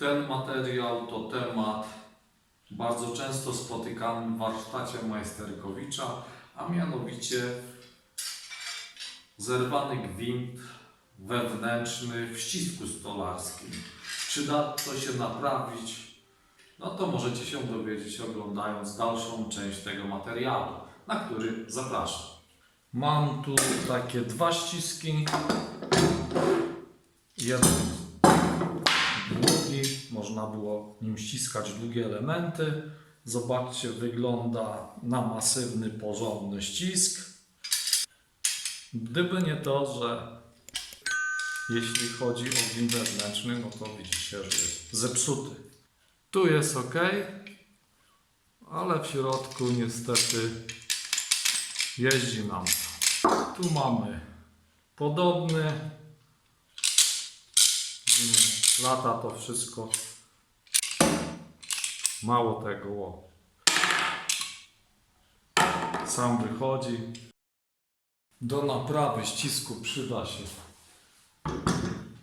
Ten materiał to temat bardzo często spotykany w warsztacie Majsterkowicza, a mianowicie zerwany gwint wewnętrzny w ścisku stolarskim. Czy da to się naprawić? No to możecie się dowiedzieć oglądając dalszą część tego materiału, na który zapraszam. Mam tu takie dwa ściski. Jeden można było nim ściskać długie elementy. Zobaczcie, wygląda na masywny, porządny ścisk. Gdyby nie to, że jeśli chodzi o gwint wewnętrzny, no to widzicie, że jest zepsuty. Tu jest ok, ale w środku niestety jeździ nam. Tu mamy podobny. Widzimy, Lata to wszystko. Mało tego. o. Sam wychodzi. Do naprawy ścisku przyda się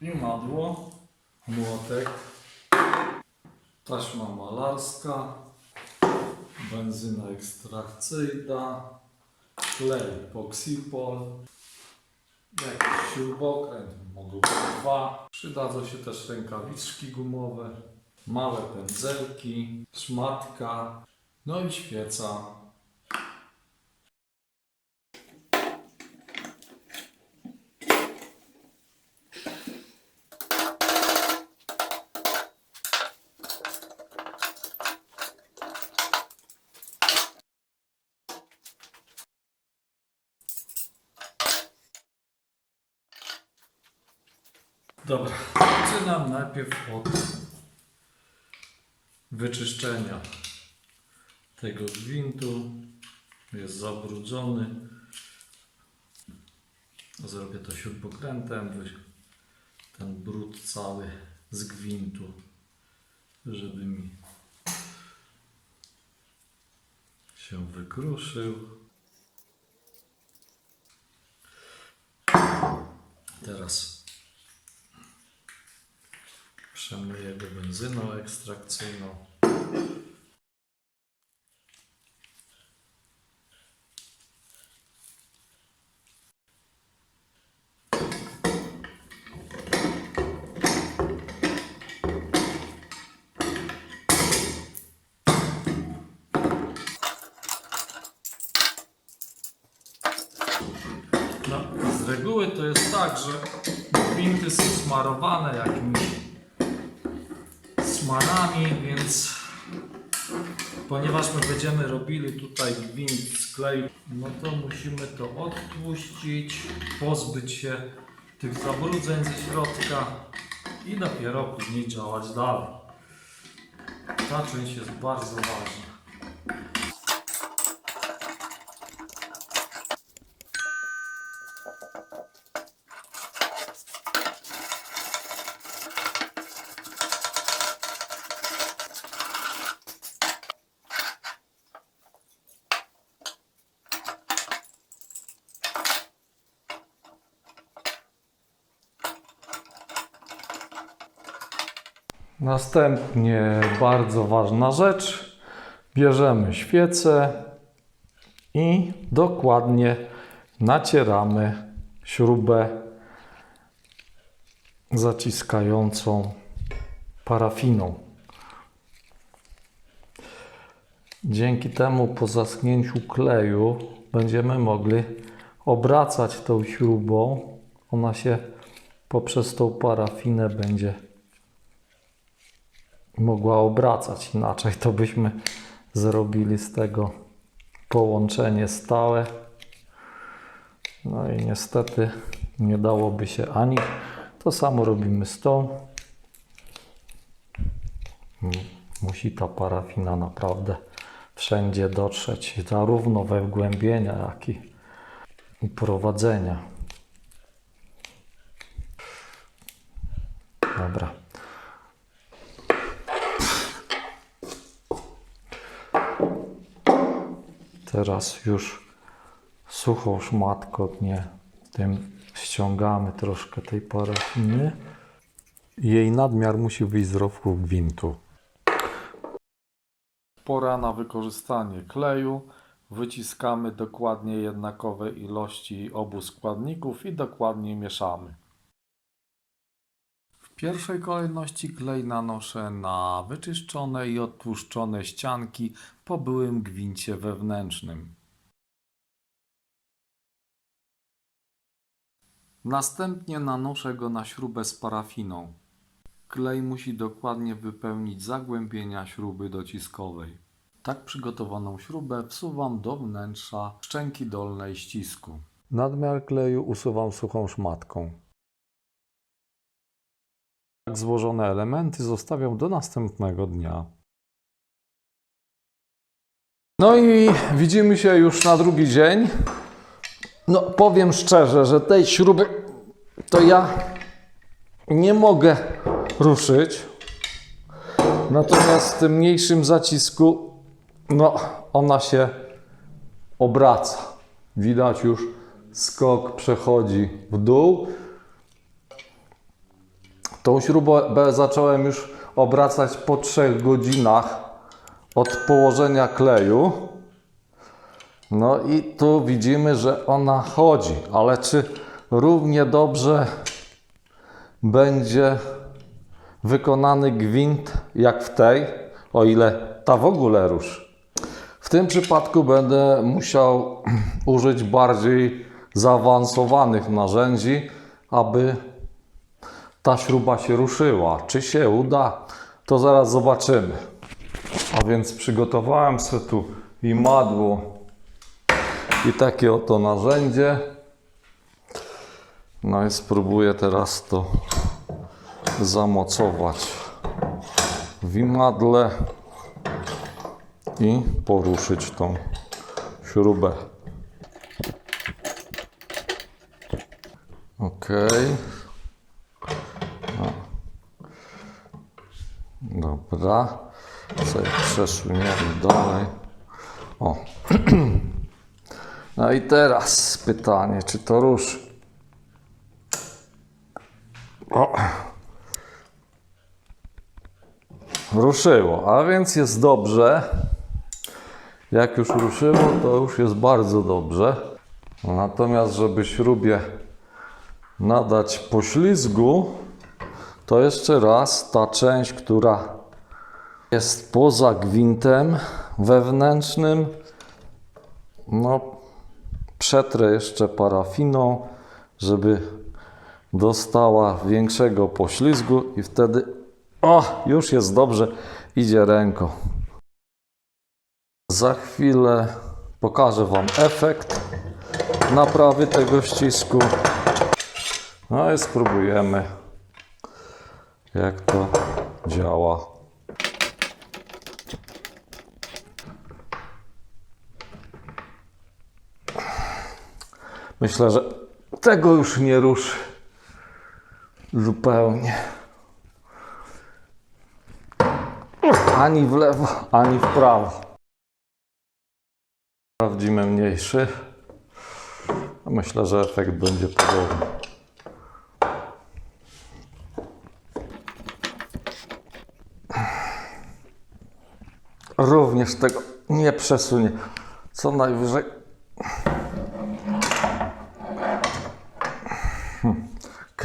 imadło, młotek, taśma malarska, benzyna ekstrakcyjna, klej poxipol, jakiś śrubokręt, mogą być dwa. Przydadzą się też rękawiczki gumowe, małe pędzelki, szmatka, no i świeca. Dobra, zaczynam najpierw od wyczyszczenia tego gwintu. Jest zabrudzony. Zrobię to śrubokrętem, wy- ten brud cały z gwintu, żeby mi się wykruszył. Teraz Przemyję go benzyną ekstrakcyjną. No, z reguły to jest tak, że gwinty są smarowane jakimiś smarami, więc ponieważ my będziemy robili tutaj gwint z kleju, no to musimy to odtłuścić, pozbyć się tych zabrudzeń ze środka i dopiero później działać dalej. Ta część jest bardzo ważna. Następnie bardzo ważna rzecz. Bierzemy świecę i dokładnie nacieramy śrubę zaciskającą parafiną. Dzięki temu po zaschnięciu kleju będziemy mogli obracać tą śrubą. Ona się poprzez tą parafinę będzie mogła obracać. Inaczej to byśmy zrobili z tego połączenie stałe. No i niestety nie dałoby się ani. To samo robimy z tą. Musi ta parafina naprawdę wszędzie dotrzeć, zarówno we wgłębienia, jak i i prowadzenia. Dobra. Teraz już suchą szmatką nie tym ściągamy troszkę tej parafiny. Jej nadmiar musi wyjść z rowku gwintu. Pora na wykorzystanie kleju. Wyciskamy dokładnie jednakowe ilości obu składników i dokładnie mieszamy. Pierwszej kolejności klej nanoszę na wyczyszczone i odtłuszczone ścianki po byłym gwincie wewnętrznym. Następnie nanoszę go na śrubę z parafiną. Klej musi dokładnie wypełnić zagłębienia śruby dociskowej. Tak przygotowaną śrubę wsuwam do wnętrza szczęki dolnej ścisku. Nadmiar kleju usuwam suchą szmatką. Tak złożone elementy zostawiam do następnego dnia. No i widzimy się już na drugi dzień. No powiem szczerze, że tej śruby to ja nie mogę ruszyć. Natomiast w tym mniejszym zacisku, no ona się obraca. Widać już skok przechodzi w dół. Tą śrubę zacząłem już obracać po 3 godzinach od położenia kleju. No i tu widzimy, że ona chodzi, ale czy równie dobrze będzie wykonany gwint jak w tej, o ile ta w ogóle ruszy? W tym przypadku będę musiał użyć bardziej zaawansowanych narzędzi, aby ta śruba się ruszyła. Czy się uda, to zaraz zobaczymy. A więc przygotowałem sobie tu i madło, i takie oto narzędzie. No i spróbuję teraz to zamocować w imadle i poruszyć tą śrubę. Ok. No. Dobra. Sobie przesuniemy dalej. O. No i teraz pytanie, czy to ruszy? O. Ruszyło, a więc jest dobrze. Jak już ruszyło, to już jest bardzo dobrze. Natomiast, żeby śrubie nadać poślizgu, to jeszcze raz ta część, która jest poza gwintem wewnętrznym, no przetrę jeszcze parafiną, żeby dostała większego poślizgu i wtedy o, już jest dobrze, idzie ręką. Za chwilę pokażę Wam efekt naprawy tego ścisku. No i spróbujemy, jak to działa. Myślę, że tego już nie ruszy zupełnie. Ani w lewo, ani w prawo. Sprawdzimy mniejszy. Myślę, że efekt będzie podobny. Również tego nie przesunie. Co najwyżej.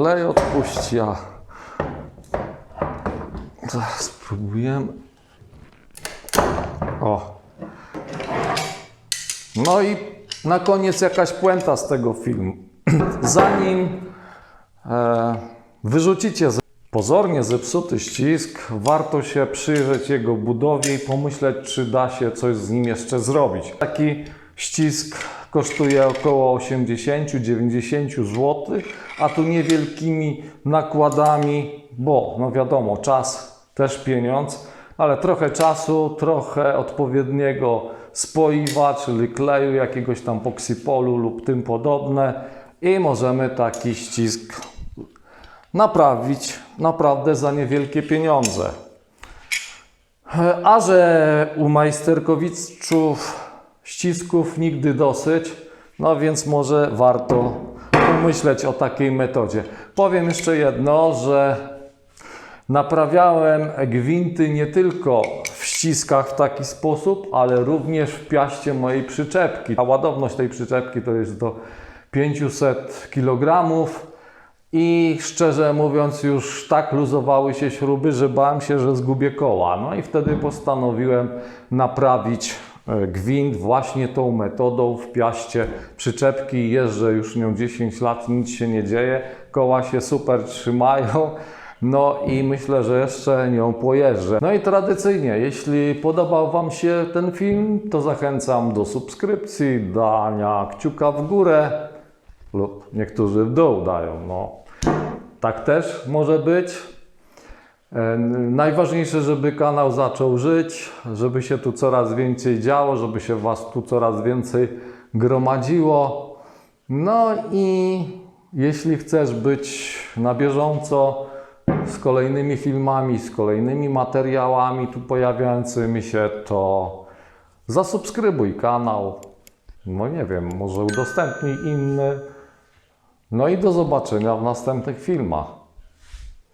Klej odpuści, a zaraz spróbujemy. O. No i na koniec jakaś puenta z tego filmu. Zanim e, wyrzucicie z- pozornie zepsuty ścisk, warto się przyjrzeć jego budowie i pomyśleć, czy da się coś z nim jeszcze zrobić. Taki ścisk kosztuje około 80-90 zł, a tu niewielkimi nakładami, bo no wiadomo, czas też pieniądz, ale trochę czasu, trochę odpowiedniego spoiwa, czyli kleju, jakiegoś tam poksipolu lub tym podobne i możemy taki ścisk naprawić naprawdę za niewielkie pieniądze. A że u majsterkowiczów ścisków nigdy dosyć, no więc może warto pomyśleć o takiej metodzie. Powiem jeszcze jedno, że Naprawiałem gwinty nie tylko w ściskach w taki sposób, ale również w piaście mojej przyczepki. A ładowność tej przyczepki to jest do 500 kg i szczerze mówiąc już tak luzowały się śruby, że bałem się, że zgubię koła. No i wtedy postanowiłem naprawić gwint właśnie tą metodą w piaście przyczepki. Jeżdżę już nią 10 lat, nic się nie dzieje, koła się super trzymają. No i myślę, że jeszcze nią pojeżdżę. No i tradycyjnie, jeśli podobał Wam się ten film, to zachęcam do subskrypcji, dania kciuka w górę lub niektórzy w dół dają. No, tak też może być. E, Najważniejsze, żeby kanał zaczął żyć, żeby się tu coraz więcej działo, żeby się Was tu coraz więcej gromadziło. No i jeśli chcesz być na bieżąco z kolejnymi filmami, z kolejnymi materiałami tu pojawiającymi się, to zasubskrybuj kanał. No nie wiem, może udostępnij inny. No i do zobaczenia w następnych filmach.